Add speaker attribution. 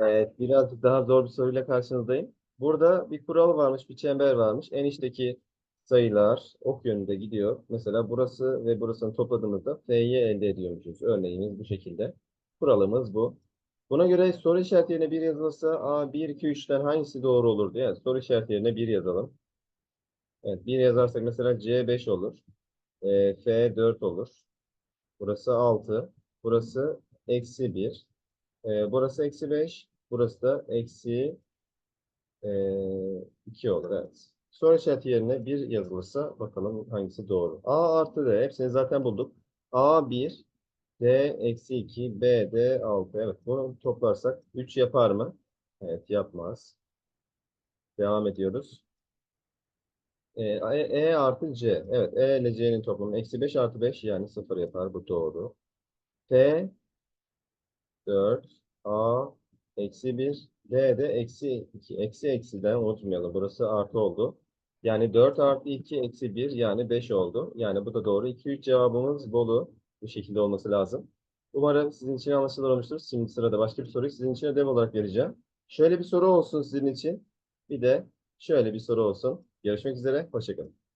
Speaker 1: Evet, birazcık daha zor bir soruyla karşınızdayım. Burada bir kural varmış, bir çember varmış. En içteki sayılar ok yönünde gidiyor. Mesela burası ve burasını topladığımızda F'yi elde ediyormuşuz. Örneğimiz bu şekilde. Kuralımız bu. Buna göre soru işareti yerine 1 yazılırsa A 1, 2, 3'ten hangisi doğru olur diye soru işareti yerine 1 yazalım. Evet, 1 yazarsak mesela C 5 olur. E, F 4 olur. Burası 6. Burası eksi 1. Ee, burası eksi 5. Burası da eksi e, 2 olur. Evet. Soru işareti yerine 1 yazılırsa bakalım hangisi doğru. A artı D. Hepsini zaten bulduk. A 1. D eksi 2. B D 6. Evet. Bunu toplarsak 3 yapar mı? Evet yapmaz. Devam ediyoruz. E, E, E artı C. Evet. E ile C'nin toplamı eksi 5 artı 5 yani 0 yapar. Bu doğru. T 4 A eksi 1 D de eksi 2. Eksi eksiden unutmayalım. Burası artı oldu. Yani 4 artı 2 eksi 1 yani 5 oldu. Yani bu da doğru. 2 3 cevabımız Bolu. Bu şekilde olması lazım. Umarım sizin için anlaşılır olmuştur. Şimdi sırada başka bir soruyu sizin için ödev olarak vereceğim. Şöyle bir soru olsun sizin için. Bir de şöyle bir soru olsun. Görüşmek üzere. Hoşçakalın.